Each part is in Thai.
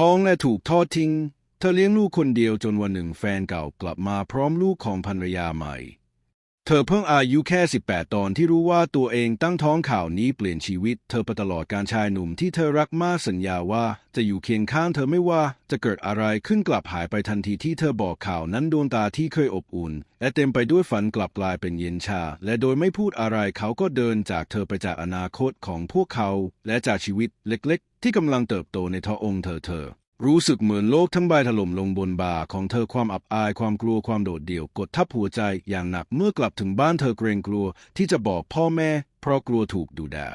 ท้องและถูกทอดทิ้ง เธอเลี้ยงลูกคนเดียวจนวันหนึ่งแฟนเก่ากลับมาพร้อมลูกของภรรยาใหม่ เธอเพิ่งอายุแค่ 18 ตอนที่รู้ว่าตัวเองตั้งท้องข่าวนี้เปลี่ยนชีวิต เธอไปตลอดการชายหนุ่มที่เธอรักมากสัญญาว่า จะอยู่เคียงข้างเธอไม่ว่าจะเกิดอะไรขึ้นกลับหายไปทันทีที่เธอบอกข่าวนั้นดวงตาที่เคยอบอุ่น และเต็มไปด้วยฝันกลับกลายเป็นเย็นชา และโดยไม่พูดอะไรเขาก็เดินจากเธอไปจากอนาคตของพวกเขา และจากชีวิตเล็ก ๆ ที่กำลังเติบโตในท้ององค์เธอเธอ รู้สึกเหมือนโลกทั้งใบถล่มลงบนบ่าของเธอความอับอายความกลัวความโดดเดี่ยว กดทับหัวใจอย่างหนักเมื่อกลับถึงบ้านเธอเกรงกลัวที่จะบอกพ่อแม่ เพราะกลัวถูกดูด่า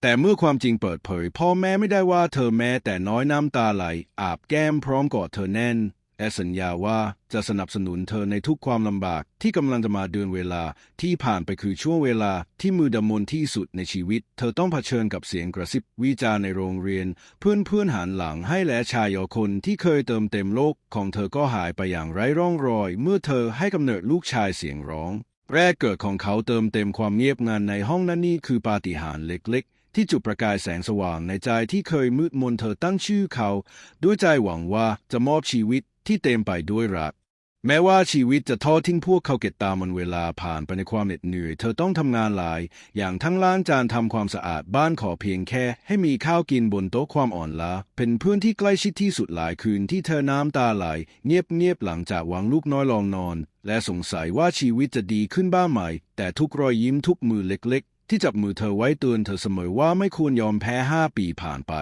แต่เมื่อความจริงเปิดเผย พ่อแม่ไม่ได้ว่าเธอแม้แต่น้อยน้ำตาไหล อาบแก้มพร้อมกอดเธอแน่น และสัญญาว่าจะสนับสนุนเธอในทุกความลำบากที่กำลังจะมาเดือนเวลาที่ผ่านไปคือช่วงเวลาที่มือดำมนที่สุดในชีวิต เธอต้องเผชิญกับเสียงกระซิบวิจารในโรงเรียน เพื่อนเพื่อนหันหลังให้และชายคนที่เคยเติมเต็มโลกของเธอก็หายไปอย่างไร้ร่องรอย เมื่อเธอให้กำเนิดลูกชายเสียงร้องแรกเกิดของเขาเติมเต็มความเงียบงันในห้องนั้นนี่คือปาฏิหาริย์เล็ก ๆ ที่จุดประกายแสงสว่างในใจที่เคยมืดมนเธอตั้งชื่อเขา ด้วยใจหวังว่าจะมอบชีวิต ที่เต็มไปด้วยรัก แม้ว่าชีวิตจะทอดทิ้งพวกเขาเก็บตามมันเวลาผ่านไปในความเหน็ดเหนื่อย เธอต้องทำงานหลาย อย่างทั้งล้างจานทำความสะอาดบ้านขอเพียงแค่ ให้มีข้าวกินบนโต๊ะความอ่อนล้าเป็นเพื่อนที่ใกล้ชิดที่สุดหลายคืนที่เธอน้ำตาไหล เงียบๆหลังจากวางลูกน้อยลองนอน และสงสัยว่าชีวิตจะดีขึ้นบ้างไหมแต่ทุกรอยยิ้มทุกมือเล็ก ๆ ที่จับมือเธอไว้เตือนเธอเสมอว่าไม่ควรยอมแพ้ห้าปีผ่านไป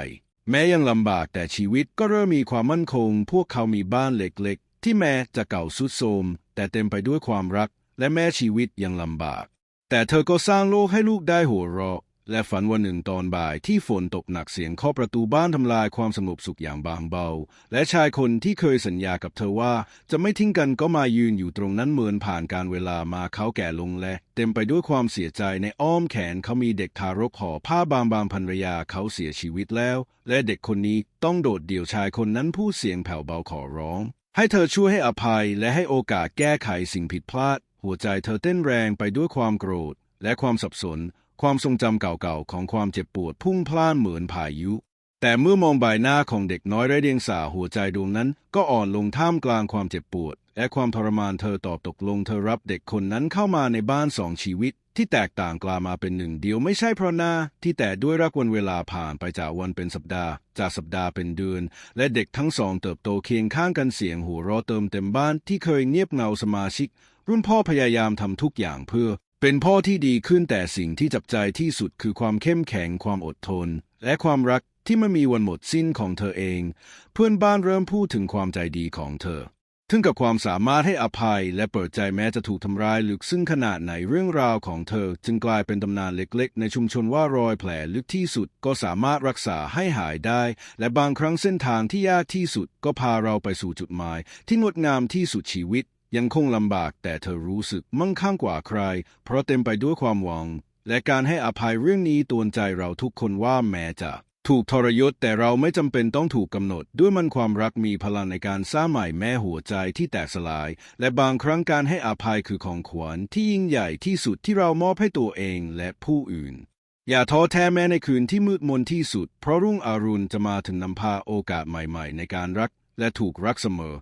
แม้ยังลำบากแต่ชีวิตก็เริ่มมีความมั่นคง พวกเขามีบ้านเล็กๆ ที่แม้จะเก่าสุดโทรมแต่เต็มไปด้วยความรัก และแม้ชีวิตยังลำบาก แต่เธอก็สร้างโลกให้ลูกได้หัวเราะ และฝันวันหนึ่งตอนบ่ายที่ฝนตกหนักเสียงเคาะประตูบ้านทำลายความสงบสุขอย่างบางเบา และชายคนที่เคยสัญญากับเธอว่า จะไม่ทิ้งกันก็มายืนอยู่ตรงนั้นเหมือนผ่านการเวลามาเขาแก่ลงและ เต็มไปด้วยความเสียใจในอ้อมแขนเขามีเด็กทารกห่อผ้าบางบางภรรยาเขาเสียชีวิตแล้ว และเด็กคนนี้ต้องโดดเดี่ยวชายคนนั้นพูดเสียงแผ่วเบาขอร้อง ให้เธอช่วยให้อภัยและให้โอกาสแก้ไขสิ่งผิดพลาด หัวใจเธอเต้นแรงไปด้วยความโกรธและความสับสน ความทรงจำเก่าๆ ของความเจ็บปวดพุ่งพล่านเหมือนพายุ แต่เมื่อมองใบหน้าของเด็กน้อยไร้เดียงสาหัวใจดวงนั้น ก็อ่อนลงท่ามกลางความเจ็บปวด และความทรมานเธอตอบตกลงเธอรับเด็กคนนั้นเข้ามาในบ้านสองชีวิต ที่แตกต่างกลามาเป็นหนึ่งเดียวไม่ใช่เพราะหน้า ที่แต่ด้วยรักวันเวลาผ่านไปจากวันเป็นสัปดาห์ จากสัปดาห์เป็นเดือน และเด็กทั้งสองเติบโตเคียงข้างกันเสียงหัวเราะเติมเต็มบ้านที่เคยเงียบเงาสมาชิก รุ่นพ่อพยายามทำทุกอย่างเพื่อ เป็นพ่อที่ดีขึ้นแต่สิ่งที่จับใจที่สุดคือความเข้มแข็งความอดทน และความรักที่ไม่มีวันหมดสิ้นของเธอเอง เพื่อนบ้านเริ่มพูดถึงความใจดีของเธอถึงกับความสามารถให้อภัยและเปิดใจแม้จะถูกทำร้ายลึกซึ่งขนาดไหนเรื่องราวของเธอ จึงกลายเป็นตำนานเล็กๆ ในชุมชนว่ารอยแผลลึกที่สุดก็สามารถรักษาให้หายได้ และบางครั้งเส้นทางที่ยากที่สุดก็พาเราไปสู่จุดหมาย ที่งดงามที่สุดชีวิต ยังคงลำบากแต่เธอรู้สึกมั่งคั่งกว่าใคร เพราะเต็มไปด้วยความหวัง และการให้อภัยเรื่องนี้ตวนใจเราทุกคนว่าแม้จะถูกทรยศแต่เราไม่จำเป็นต้องถูกกำหนด ด้วยมันความรักมีพลังในการสร้างใหม่แม้หัวใจที่แตกสลาย และบางครั้งการให้อภัยคือของขวัญที่ยิ่งใหญ่ที่สุดที่เรามอบให้ตัวเองและผู้อื่น อย่าท้อแท้แม้ในคืนที่มืดมนที่สุด เพราะรุ่งอรุณจะมาถึงนำพาโอกาสใหม่ๆ ในการรักและถูกรักเสมอ